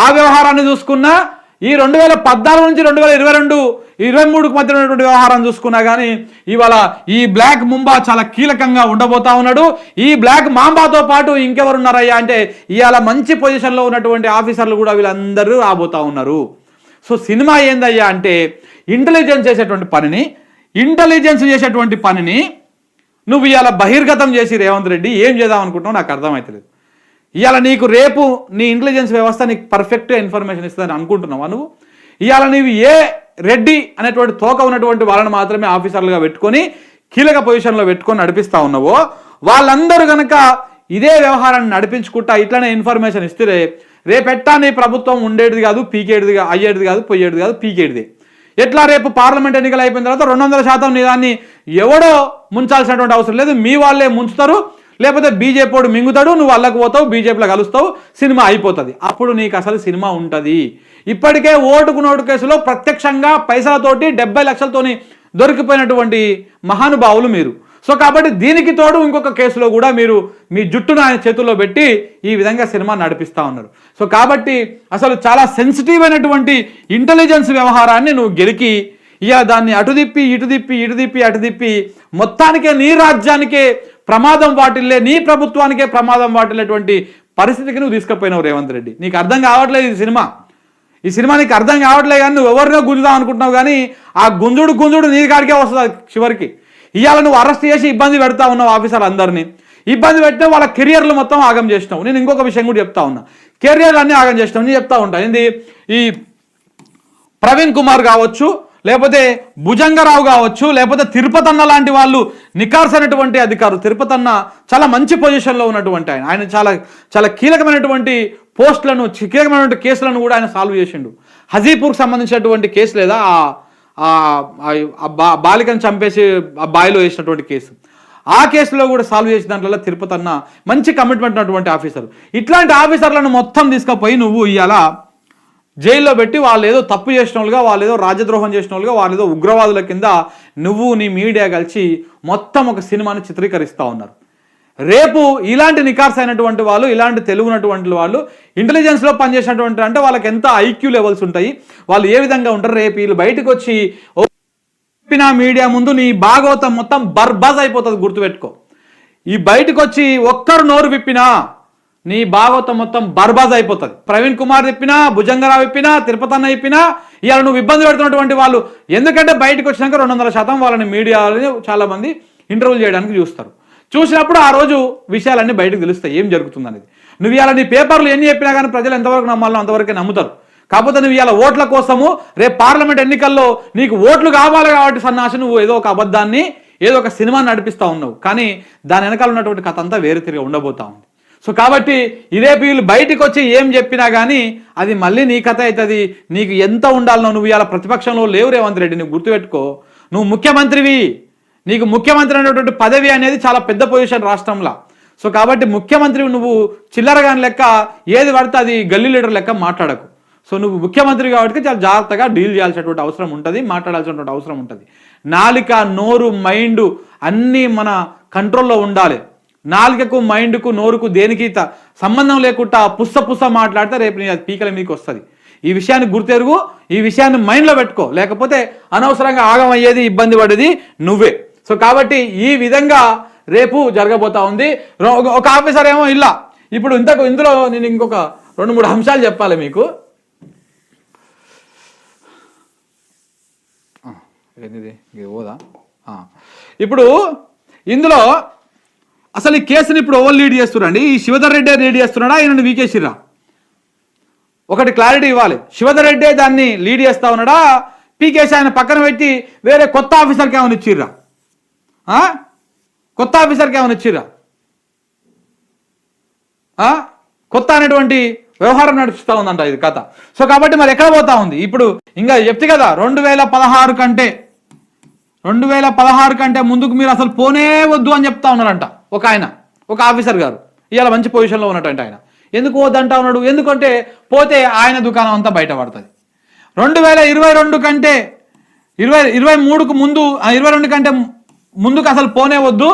ఆ వ్యవహారాన్ని చూసుకున్నా ఈ రెండు వేల పద్నాలుగు నుంచి రెండు వేల ఇరవై రెండు ఇరవై మూడుకు మధ్య ఉన్నటువంటి వ్యవహారం చూసుకున్నా కానీ ఇవాళ ఈ బ్లాక్ ముంబా చాలా కీలకంగా ఉండబోతా ఉన్నాడు. ఈ బ్లాక్ మాంబాతో పాటు ఇంకెవరున్నారయ్యా అంటే ఇవాళ మంచి పొజిషన్లో ఉన్నటువంటి ఆఫీసర్లు కూడా వీళ్ళందరూ రాబోతా ఉన్నారు. సో సినిమా ఏందయ్యా అంటే ఇంటెలిజెన్స్ చేసేటువంటి పనిని ఇంటెలిజెన్స్ చేసేటువంటి పనిని నువ్వు ఇవాళ బహిర్గతం చేసి రేవంత్ రెడ్డి ఏం చేద్దాం అనుకుంటున్నావు నాకు అర్థమవుతలేదు ఇవాళ నీకు రేపు నీ ఇంటెలిజెన్స్ వ్యవస్థ నీకు పర్ఫెక్ట్గా ఇన్ఫర్మేషన్ ఇస్తుందని అనుకుంటున్నావా నువ్వు? ఇవాళ నీవు ఏ రెడ్డి అనేటువంటి తోక ఉన్నటువంటి వాళ్ళని మాత్రమే ఆఫీసర్లుగా పెట్టుకొని కీలక పొజిషన్లో పెట్టుకొని నడిపిస్తా ఉన్నావో వాళ్ళందరూ కనుక ఇదే వ్యవహారాన్ని నడిపించుకుంటా ఇట్లనే ఇన్ఫర్మేషన్ ఇస్తే రేపెట్టా నీ ప్రభుత్వం ఉండేది కాదు పీకేడిది అయ్యేది కాదు పోయేది కాదు పీకేడిది ఎట్లా రేపు పార్లమెంట్ ఎన్నికలు అయిపోయిన తర్వాత రెండు వందల శాతం నీ దాన్ని ఎవడో ముంచాల్సినటువంటి అవసరం లేదు మీ వాళ్ళే ముంచుతారు లేకపోతే బీజేపీ మింగుతాడు నువ్వు అల్లకు పోతావు బీజేపీలో కలుస్తావు సినిమా అయిపోతుంది. అప్పుడు నీకు అసలు సినిమా ఉంటుంది. ఇప్పటికే ఓటుకు నోటు కేసులో ప్రత్యక్షంగా పైసలతోటి డెబ్బై లక్షలతోని దొరికిపోయినటువంటి మహానుభావులు మీరు. సో కాబట్టి దీనికి తోడు ఇంకొక కేసులో కూడా మీరు మీ జుట్టును ఆయన చేతుల్లో పెట్టి ఈ విధంగా సినిమా నడిపిస్తా ఉన్నారు. సో కాబట్టి అసలు చాలా సెన్సిటివ్ అయినటువంటి ఇంటెలిజెన్స్ వ్యవహారాన్ని నువ్వు గెలికి ఇక దాన్ని అటు ఇటుదిప్పి ఇటు అటుదిప్పి ఇటు అటు మొత్తానికే నీ రాజ్యానికే ప్రమాదం వాటిల్లే నీ ప్రభుత్వానికే ప్రమాదం వాటిల్లేటువంటి పరిస్థితికి నువ్వు తీసుకుపోయినావు రేవంత్ రెడ్డి. నీకు అర్థం కావట్లేదు ఈ సినిమా. ఈ సినిమా నీకు అర్థం కావట్లేదు కానీ నువ్వు ఎవరినో గుంజుదాం అనుకుంటున్నావు కానీ ఆ గుంజుడు గుంజుడు నీ కాడికే వస్తుంది చివరికి. ఇవాళ నువ్వు అరెస్ట్ చేసి ఇబ్బంది పెడతా ఉన్నావు ఆఫీసర్ అందరినీ. ఇబ్బంది పెట్టినా వాళ్ళ కెరియర్లు మొత్తం ఆగం చేసినావు. నేను ఇంకొక విషయం కూడా చెప్తా ఉన్నా. కెరియర్లు అన్నీ ఆగం చేసినావు. నేను చెప్తా ఉంటాను ఏంది? ఈ ప్రవీణ్ కుమార్ కావచ్చు లేకపోతే భుజంగరావు కావచ్చు లేకపోతే తిరుపతన్న లాంటి వాళ్ళు నికార్సైనటువంటి అధికారులు. తిరుపతన్న చాలా మంచి పొజిషన్లో ఉన్నటువంటి ఆయన. ఆయన చాలా చాలా కీలకమైనటువంటి పోస్టులను కీలకమైనటువంటి కేసులను కూడా ఆయన సాల్వ్ చేసిండు. హజీపూర్కి సంబంధించినటువంటి కేసు లేదా ఆ- బాలికను చంపేసి ఆ బాయిలో వేసినటువంటి కేసు. ఆ కేసులో కూడా సాల్వ్ చేసిన దాంట్లో తిరుపతి అన్న మంచి కమిట్మెంట్ ఉన్నటువంటి ఆఫీసర్. ఇట్లాంటి ఆఫీసర్లను మొత్తం తీసుకుపోయి నువ్వు ఇవాళ జైల్లో పెట్టి వాళ్ళు ఏదో తప్పు చేసిన వాళ్ళుగా వాళ్ళు ఏదో రాజద్రోహం చేసిన వాళ్ళుగా వాళ్ళు ఏదో ఉగ్రవాదుల కింద నువ్వు నీ మీడియా కలిసి మొత్తం ఒక సినిమాని చిత్రీకరిస్తూ ఉన్నారు. రేపు ఇలాంటి నికార్స్ అయినటువంటి వాళ్ళు ఇలాంటి తెలుగునటువంటి వాళ్ళు ఇంటెలిజెన్స్లో పనిచేసినటువంటి అంటే వాళ్ళకి ఎంత ఐక్యూ లెవెల్స్ ఉంటాయి వాళ్ళు ఏ విధంగా ఉంటారు రేపు వీళ్ళు బయటకు వచ్చి చెప్పిన మీడియా ముందు నీ భాగవతం మొత్తం బర్బాజ్ అయిపోతుంది గుర్తుపెట్టుకో. ఈ బయటకు వచ్చి ఒక్కరు నోరు విప్పినా నీ భాగవతం మొత్తం బర్బాజ్ అయిపోతుంది. ప్రవీణ్ కుమార్ చెప్పినా భుజంగరావు చెప్పినా తిరుపతి అన్న చెప్పినా ఇవాళ నువ్వు ఇబ్బంది పెడుతున్నటువంటి వాళ్ళు ఎందుకంటే బయటకు వచ్చినాక రెండు వందల శాతం వాళ్ళని మీడియాలో చాలా మంది ఇంటర్వ్యూ చేయడానికి చూస్తారు. చూసినప్పుడు ఆ రోజు విషయాలన్నీ బయటకు తెలుస్తాయి. ఏం జరుగుతుంది అనేది నువ్వు ఇవాళ నీ పేపర్లు ఎన్ని చెప్పినా కానీ ప్రజలు ఎంతవరకు నమ్మాలో అంతవరకే నమ్ముతారు. కాకపోతే నువ్వు ఇవాళ ఓట్ల కోసము రేపు పార్లమెంట్ ఎన్నికల్లో నీకు ఓట్లు కావాలి కాబట్టి సన్నాసి నువ్వు ఏదో ఒక అబద్ధాన్ని ఏదో ఒక సినిమాని నడిపిస్తూ ఉన్నావు. కానీ దాని వెనకాల ఉన్నటువంటి కథ అంతా వేరే తిరిగి ఉండబోతా ఉంది. సో కాబట్టి ఇదే వీళ్ళు బయటికి వచ్చి ఏం చెప్పినా కానీ అది మళ్ళీ నీ కథ అవుతుంది నీకు ఎంత ఉండాలనో నువ్వు ఇవాళ ప్రతిపక్షంలో లేవు రేవంత్ రెడ్డి నువ్వు గుర్తుపెట్టుకో. నువ్వు ముఖ్యమంత్రివి. నీకు ముఖ్యమంత్రి అనేటువంటి పదవి అనేది చాలా పెద్ద పొజిషన్ రాష్ట్రంలో. సో కాబట్టి ముఖ్యమంత్రి నువ్వు చిల్లరగాని లెక్క ఏది పడితే అది గల్లీ లీడర్ లెక్క మాట్లాడకు. సో నువ్వు ముఖ్యమంత్రి కాబట్టి చాలా జాగ్రత్తగా డీల్ చేయాల్సినటువంటి అవసరం ఉంటుంది మాట్లాడాల్సినటువంటి అవసరం ఉంటుంది. నాలిక నోరు మైండ్ అన్నీ మన కంట్రోల్లో ఉండాలి. నాలుకకు మైండ్కు నోరుకు దేనికి త- సంబంధం లేకుండా పుస్స పుస్స మాట్లాడితే రేపు నీ అది పీకల మీకు వస్తుంది. ఈ విషయాన్ని గుర్తెరుగు ఈ విషయాన్ని మైండ్లో పెట్టుకో. లేకపోతే అనవసరంగా ఆగమయ్యేది ఇబ్బంది పడేది నువ్వే. సో కాబట్టి ఈ విధంగా రేపు జరగబోతా ఉంది. రో- ఒక ఆఫీసర్ ఏమో ఇలా. ఇప్పుడు ఇంతకు ఇందులో నేను ఇంకొక రెండు మూడు అంశాలు చెప్పాలి మీకు. ఏంటిది ఇది పోదా ఇప్పుడు ఇందులో అసలు ఈ కేసుని ఇప్పుడు ఓవర్ లీడ్ చేస్తున్నారండి? ఈ శివధర్ రెడ్డి లీడ్ చేస్తున్నాడా? ఈయన వీకేసిర్రా? ఒకటి క్లారిటీ ఇవ్వాలి. శివధర్ రెడ్డే దాన్ని లీడ్ చేస్తా ఉన్నాడా? పీకేసి ఆయన పక్కన పెట్టి వేరే కొత్త ఆఫీసర్కి ఏమైనా ఇచ్చిర్రా కొత్త ఆఫీసర్కి ఏమైనా ఇచ్చిర్రా కొత్త అనేటువంటి వ్యవహారం నడుస్తూ ఉందంట ఇది కథ. సో కాబట్టి మరి ఎక్కడ పోతా ఉంది? ఇప్పుడు ఇంకా చెప్తే కదా రెండు వేల పదహారు కంటే రెండు వేల పదహారు కంటే ముందుకు మీరు అసలు పోనే వద్దు అని చెప్తా ఉన్నారంట ఒక ఆయన ఒక ఆఫీసర్ గారు. ఇవాళ మంచి పొజిషన్లో ఉన్నటువంటి ఆయన. ఎందుకు వద్దంటా ఉన్నాడు? ఎందుకంటే పోతే ఆయన దుకాణం అంతా బయటపడుతుంది రెండు వేల ఇరవై రెండు కంటే ఇరవై ఇరవై మూడుకు ముందు ఇరవై రెండు కంటే ముందుకు అసలు పోనే వద్దు.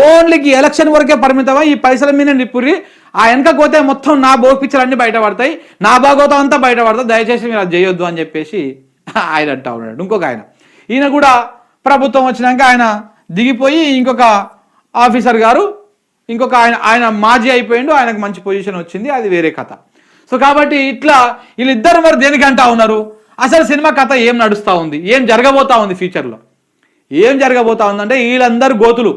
ఓన్లీకి ఎలక్షన్ వరకే పరిమితమై ఈ పైసల మీద నిప్పురి. ఆ వెనక పోతే మొత్తం నా బోక్ పిక్చర్ అన్ని బయటపడతాయి నా భాగవతం అంతా బయటపడతాయి దయచేసి మీరు అది చేయొద్దు అని చెప్పేసి ఆయన అంటా ఉన్నాడు. ఇంకొక ఆయన. ఈయన కూడా ప్రభుత్వం వచ్చినాక ఆయన దిగిపోయి ఇంకొక ఆఫీసర్ గారు ఇంకొక ఆయన ఆయన మాజీ అయిపోయిండు ఆయనకు మంచి పొజిషన్ వచ్చింది అది వేరే కథ. సో కాబట్టి ఇట్లా వీళ్ళిద్దరు మరి దేనికి అంటా ఉన్నారు? అసలు సినిమా కథ ఏం నడుస్తూ ఉంది? ఏం జరగబోతా ఉంది ఫ్యూచర్లో? ఏం జరగబోతా ఉందంటే వీళ్ళందరూ గోతులు.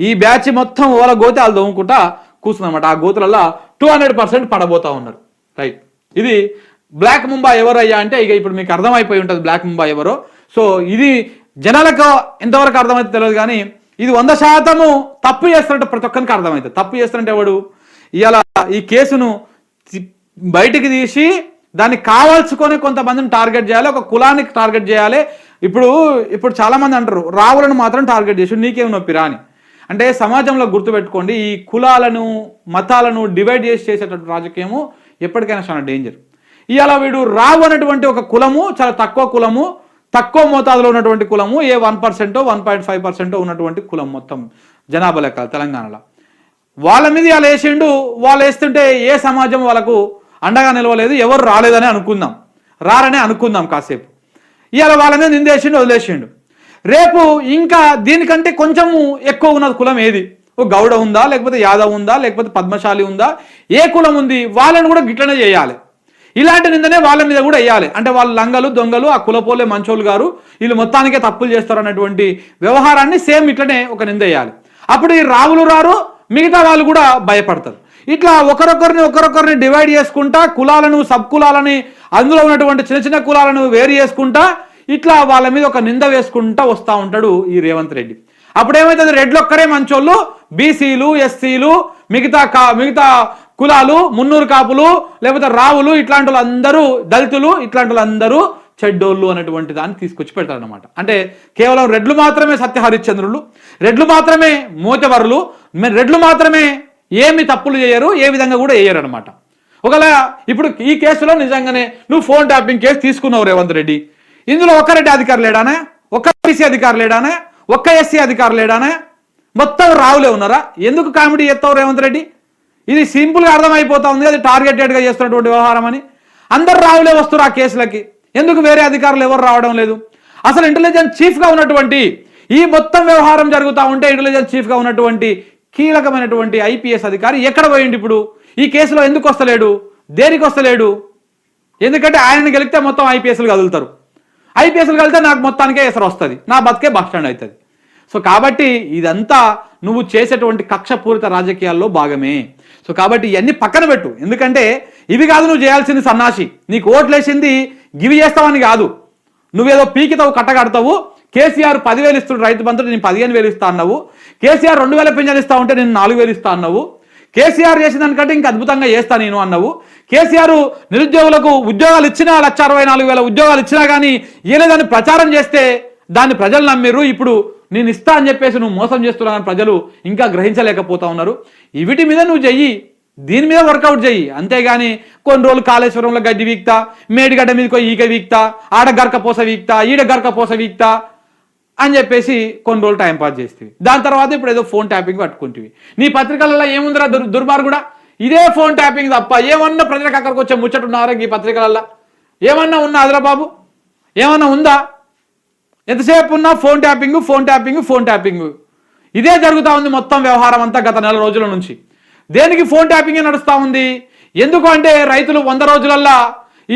ఈ బ్యాచ్ మొత్తం వాళ్ళ గోతి వాళ్ళు దోముకుంటా కూర్చున్నమాట ఆ గోతులలో టూ హండ్రెడ్ పర్సెంట్ పడబోతా ఉన్నారు. రైట్. ఇది బ్లాక్ ముంబా ఎవరు అయ్యా అంటే ఇక ఇప్పుడు మీకు అర్థమైపోయి ఉంటుంది బ్లాక్ ముంబా ఎవరో. సో ఇది జనాలకు ఎంతవరకు అర్థమైతే తెలియదు కానీ ఇది వంద శాతము తప్పు చేస్తున్నట్టు ప్రతి ఒక్కరికి అర్థమవుతుంది తప్పు చేస్తున్నట్టు ఎవడు? ఇవాళ ఈ కేసును బయటికి తీసి దాన్ని కావాల్సుకొని కొంతమందిని టార్గెట్ చేయాలి ఒక కులానికి టార్గెట్ చేయాలి. ఇప్పుడు ఇప్పుడు చాలా మంది అంటారు రావులను మాత్రం టార్గెట్ చేసి నీకేం నొప్పిరా అని అంటే సమాజంలో గుర్తుపెట్టుకోండి ఈ కులాలను మతాలను డివైడ్ చేసి చేసేటటువంటి రాజకీయము ఎప్పటికైనా చాలా డేంజర్. ఇవాళ వీడు రావు అనేటువంటి ఒక కులము చాలా తక్కువ కులము తక్కువ మోతాదులో ఉన్నటువంటి కులము ఏ వన్ పర్సెంటో వన్ పాయింట్ ఫైవ్ పర్సెంటో ఉన్నటువంటి కులం మొత్తం జనాభా లెక్క తెలంగాణలో. వాళ్ళ మీద వాళ్ళు వేసిండు వాళ్ళు వేస్తుంటే ఏ సమాజం వాళ్ళకు అండగా నిలవలేదు ఎవరు రాలేదని అనుకుందాం. రారని అనుకుందాం కాసేపు. ఇవాళ వాళ్ళ మీద నిందేసిండు వదిలేసిండు. రేపు ఇంకా దీనికంటే కొంచెము ఎక్కువ ఉన్నది కులం ఏది? ఓ గౌడ ఉందా లేకపోతే యాదవ్ ఉందా లేకపోతే పద్మశాలి ఉందా? ఏ కులం ఉంది? వాళ్ళని కూడా గిట్లనే చేయాలి. ఇలాంటి నిందనే వాళ్ళ మీద కూడా వేయాలి. అంటే వాళ్ళు లంగలు దొంగలు ఆ కులపోలే మంచోళ్ళు గారు వీళ్ళు మొత్తానికే తప్పులు చేస్తారు అన్నటువంటి వ్యవహారాన్ని సేమ్ ఇట్లనే ఒక నింద వేయాలి. అప్పుడు ఈ రావులు రారు మిగతా వాళ్ళు కూడా భయపడతారు. ఇట్లా ఒకరొకరిని ఒకరొకరిని డివైడ్ చేసుకుంటా కులాలను సబ్ కులాలని అందులో ఉన్నటువంటి చిన్న చిన్న కులాలను వేరు చేసుకుంటా ఇట్లా వాళ్ళ మీద ఒక నింద వేసుకుంటా వస్తూ ఉంటాడు ఈ రేవంత్ రెడ్డి. అప్పుడు ఏమైతుంది రెడ్లు ఒక్కరే మంచోళ్ళు బీసీలు ఎస్సీలు మిగతా కా మిగతా కులాలు మున్నూరు కాపులు లేకపోతే రావులు ఇట్లాంటి వాళ్ళందరూ దళితులు ఇట్లాంటి వాళ్ళందరూ చెడ్డోళ్ళు అనేటువంటి దాన్ని తీసుకొచ్చి పెడతారనమాట అంటే కేవలం రెడ్లు మాత్రమే సత్య హరిశ్చంద్రులు రెడ్లు మాత్రమే మోతవరులు రెడ్లు మాత్రమే ఏమి తప్పులు చేయరు ఏ విధంగా కూడా వేయరు అనమాట ఒకవేళ ఇప్పుడు ఈ కేసులో నిజంగానే నువ్వు ఫోన్ ట్యాపింగ్ కేసు తీసుకున్నావు రేవంత్ రెడ్డి. ఇందులో ఒక్క రెడ్డి అధికారులు లేడానే? ఒక్క బీసీ అధికారు లేడానే? ఒక్క ఎస్సీ అధికారులు లేడానే? మొత్తం రావులే ఉన్నారా? ఎందుకు కామెడీ చేస్తావు రేవంత్ రెడ్డి? ఇది సింపుల్గా అర్థమైపోతా ఉంది అది టార్గెటెడ్గా చేస్తున్నటువంటి వ్యవహారం అని. అందరు రావులే వస్తారు ఆ కేసులకి. ఎందుకు వేరే అధికారులు ఎవరు రావడం లేదు? అసలు ఇంటెలిజెన్స్ చీఫ్గా ఉన్నటువంటి ఈ మొత్తం వ్యవహారం జరుగుతూ ఉంటే ఇంటెలిజెన్స్ చీఫ్గా ఉన్నటువంటి కీలకమైనటువంటి ఐపీఎస్ అధికారి ఎక్కడ పోయింది ఇప్పుడు? ఈ కేసులో ఎందుకు వస్తలేడు? దేనికి వస్తలేడు? ఎందుకంటే ఆయనని గెలిస్తే మొత్తం ఐపీఎస్లు కదులుతారు. ఐపీఎస్లు కలితే నాకు మొత్తానికే ఎసరు వస్తుంది. నా బతికే బస్ స్టాండ్ అవుతుంది. సో కాబట్టి ఇదంతా నువ్వు చేసేటువంటి కక్షపూరిత రాజకీయాల్లో భాగమే. సో కాబట్టి ఇవన్నీ పక్కన పెట్టు. ఎందుకంటే ఇవి కాదు నువ్వు చేయాల్సింది సన్నాసి. నీకు ఓట్లేసింది గివి చేస్తావని కాదు. నువ్వేదో పీకితావు కట్టగడతావు. కేసీఆర్ పదివేలు ఇస్తుడు రైతు బంధుడు నేను పదిహేను వేలు ఇస్తా అన్నావు. కేసీఆర్ రెండు వేల పింఛన్ ఇస్తా ఉంటే నేను నాలుగు వేలు ఇస్తా అన్నావు. కేసీఆర్ చేసిన దానికంటే ఇంకా అద్భుతంగా చేస్తా నేను అన్నావు. కేసీఆర్ నిరుద్యోగులకు ఉద్యోగాలు ఇచ్చినా లక్ష అరవై నాలుగు వేల ఉద్యోగాలు ఇచ్చినా కానీ ఏలేదని ప్రచారం చేస్తే దాన్ని ప్రజలు నమ్మిర్రు. ఇప్పుడు నేను ఇస్తా అని చెప్పేసి నువ్వు మోసం చేస్తున్నావు ప్రజలు ఇంకా గ్రహించలేకపోతా ఉన్నారు. వీటి మీద నువ్వు చెయ్యి. దీని మీద వర్కౌట్ చెయ్యి. అంతేగాని కొన్ని రోజులు కాళేశ్వరంలో గడ్డి వీక్తా మేడిగడ్డ మీదకి పోయి ఈగ వీక్తా ఆడ గరక పోస వీక్తా ఈడ గరక పోస వీక్తా అని చెప్పేసి కొన్ని రోజులు టైం పాస్ చేస్తేవి దాని తర్వాత ఇప్పుడు ఏదో ఫోన్ ట్యాపింగ్ పట్టుకుంటుంది నీ పత్రికలలో ఏముందిరా దుర్ దుర్మార్గుడా? ఇదే ఫోన్ ట్యాపింగ్ తప్ప ఏమన్నా ప్రజలకు అక్కడికి వచ్చే ముచ్చట ఉన్నారా ఈ పత్రికలలో ఏమన్నా ఉన్నా అదరా బాబు? ఏమన్నా ఉందా? ఎంతసేపు ఉన్నా phone tapping phone tapping phone tapping. ఇదే జరుగుతూ ఉంది మొత్తం వ్యవహారం అంతా గత నెల రోజుల నుంచి. దేనికి ఫోన్ ట్యాపింగ్ నడుస్తూ ఉంది? ఎందుకు అంటే రైతులు వంద రోజులల్లా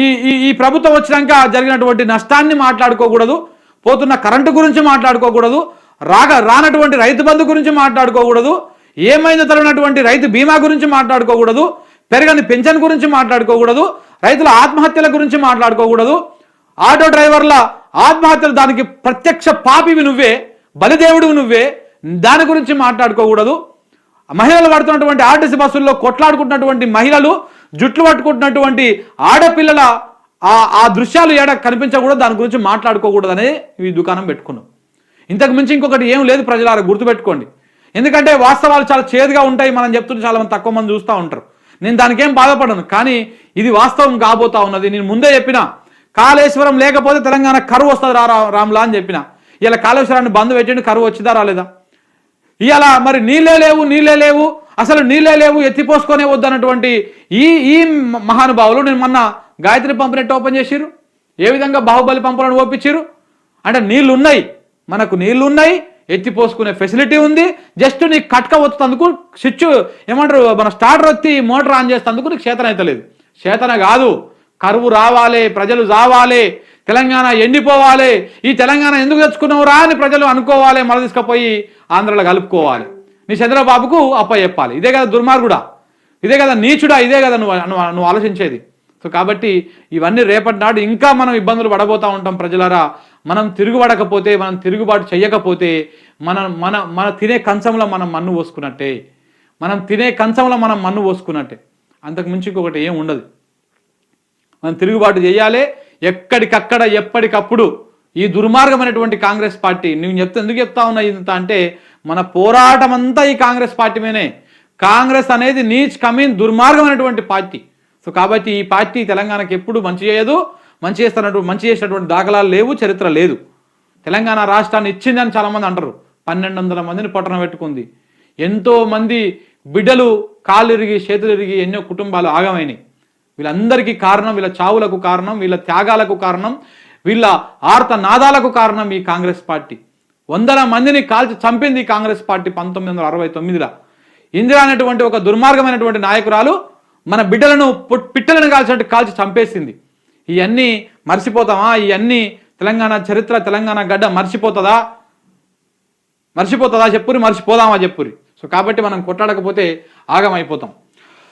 ఈ ఈ ఈ ప్రభుత్వం వచ్చినాక జరిగినటువంటి నష్టాన్ని మాట్లాడుకోకూడదు పోతున్న కరెంటు గురించి మాట్లాడుకోకూడదు రాగ రానటువంటి రైతు బంధు గురించి మాట్లాడుకోకూడదు ఏమైనా తెలియనటువంటి రైతు బీమా గురించి మాట్లాడుకోకూడదు పెరగని పెన్షన్ గురించి మాట్లాడుకోకూడదు రైతుల ఆత్మహత్యల గురించి మాట్లాడుకోకూడదు ఆటో డ్రైవర్ల ఆత్మహత్యలు దానికి ప్రత్యక్ష పాపివి నువ్వే బలిదేవుడివి నువ్వే దాని గురించి మాట్లాడుకోకూడదు. మహిళలు పడుతున్నటువంటి ఆర్టీసీ బస్సుల్లో కొట్లాడుకుంటున్నటువంటి మహిళలు జుట్లు పట్టుకుంటున్నటువంటి ఆడపిల్లల ఆ ఆ దృశ్యాలు ఏడ కనిపించకూడదు దాని గురించి మాట్లాడుకోకూడదనే ఈ దుకాణం పెట్టుకున్నాం. ఇంతకు మించి ఇంకొకటి ఏం లేదు ప్రజలారా గుర్తుపెట్టుకోండి. ఎందుకంటే వాస్తవాలు చాలా చేదుగా ఉంటాయి మనం చెప్తుంటే చాలా మంది తక్కువ మంది చూస్తూ ఉంటారు. నేను దానికేం బాధపడను కానీ ఇది వాస్తవం కాబోతా ఉన్నది. నేను ముందే చెప్పిన కాళేశ్వరం లేకపోతే తెలంగాణ కరువు వస్తుంది రా రామ్లా అని చెప్పిన. ఇలా కాళేశ్వరాన్ని బంద్ పెట్టండి కరువు వచ్చిందా రాలేదా? ఇలా మరి నీళ్ళే లేవు నీళ్ళే లేవు అసలు నీళ్ళే లేవు ఎత్తిపోసుకొనే వద్దన్నటువంటి ఈ ఈ మహానుభావులు నేను మొన్న గాయత్రి పంపినట్టు ఓపెన్ చేసిరు ఏ విధంగా బాహుబలి పంపులను ఓపించారు అంటే నీళ్ళు ఉన్నాయి మనకు నీళ్ళు ఉన్నాయి ఎత్తిపోసుకునే ఫెసిలిటీ ఉంది జస్ట్ నీకు కట్క వచ్చేందుకు స్విచ్ ఏమంటారు మన స్టార్టర్ వచ్చి మోటార్ ఆన్ చేసేందుకు నీకు చేతన చేతన కాదు. కరువు రావాలి ప్రజలు జావాలి తెలంగాణ ఎండిపోవాలి ఈ తెలంగాణ ఎందుకు తెచ్చుకున్నావురా అని ప్రజలు అనుకోవాలి మళ్ళీ తీసుకుపోయి ఆంధ్రలో కలుపుకోవాలి. నీ చంద్రబాబుకు అప్ప చెప్పాలి. ఇదే కదా దుర్మార్గుడా. ఇదే కదా నీచుడా. ఇదే కదా నువ్వు నువ్వు నువ్వు ఆలోచించేది. సో కాబట్టి ఇవన్నీ రేపటి నాడు ఇంకా మనం ఇబ్బందులు పడబోతూ ఉంటాం ప్రజలారా. మనం తిరుగుబడకపోతే మనం తిరుగుబాటు చేయకపోతే మన మన మన తినే కంచంలో మనం మన్ను పోసుకున్నట్టే. మనం తినే కంచంలో మనం మన్ను పోసుకున్నట్టే. అంతకు మించి ఇంకొకటి ఏం ఉండదు. మనం తిరుగుబాటు చేయాలి. ఎక్కడికక్కడ ఎప్పటికప్పుడు ఈ దుర్మార్గమైనటువంటి కాంగ్రెస్ పార్టీ నువ్వు చెప్తా ఎందుకు చెప్తా ఉన్నా ఇంత అంటే మన పోరాటం అంతా ఈ కాంగ్రెస్ పార్టీ మీదనే. కాంగ్రెస్ అనేది నీచ్ కమీన్ దుర్మార్గమైనటువంటి పార్టీ. సో కాబట్టి ఈ పార్టీ తెలంగాణకి ఎప్పుడు మంచి చేయదు. మంచి చేస్తున్నటువంటి మంచి చేసినటువంటి దాఖలాలు లేవు చరిత్ర లేదు. తెలంగాణ రాష్ట్రాన్ని ఇచ్చిందని చాలామంది అంటారు. పన్నెండు వందల మందిని పట్టణం పెట్టుకుంది. ఎంతో మంది బిడ్డలు కాళ్ళు ఇరిగి చేతులు ఇరిగి ఎన్నో కుటుంబాలు ఆగమైనాయి. వీళ్ళందరికీ కారణం వీళ్ళ చావులకు కారణం వీళ్ళ త్యాగాలకు కారణం వీళ్ళ ఆర్త నాదాలకు కారణం ఈ కాంగ్రెస్ పార్టీ. వందల మందిని కాల్చి చంపింది ఈ కాంగ్రెస్ పార్టీ పంతొమ్మిది వందల అరవై తొమ్మిదిలో. ఇందిరా అనేటువంటి ఒక దుర్మార్గమైనటువంటి నాయకురాలు మన బిడ్డలను పిట్టలను కాల్చినట్టు కాల్చి చంపేసింది. ఇవన్నీ మర్చిపోతామా? ఇవన్నీ తెలంగాణ చరిత్ర తెలంగాణ గడ్డ మర్చిపోతుందా? మర్చిపోతుందా చెప్పురి? మర్చిపోదామా చెప్పురి? సో కాబట్టి మనం కొట్లాడకపోతే ఆగమైపోతాం.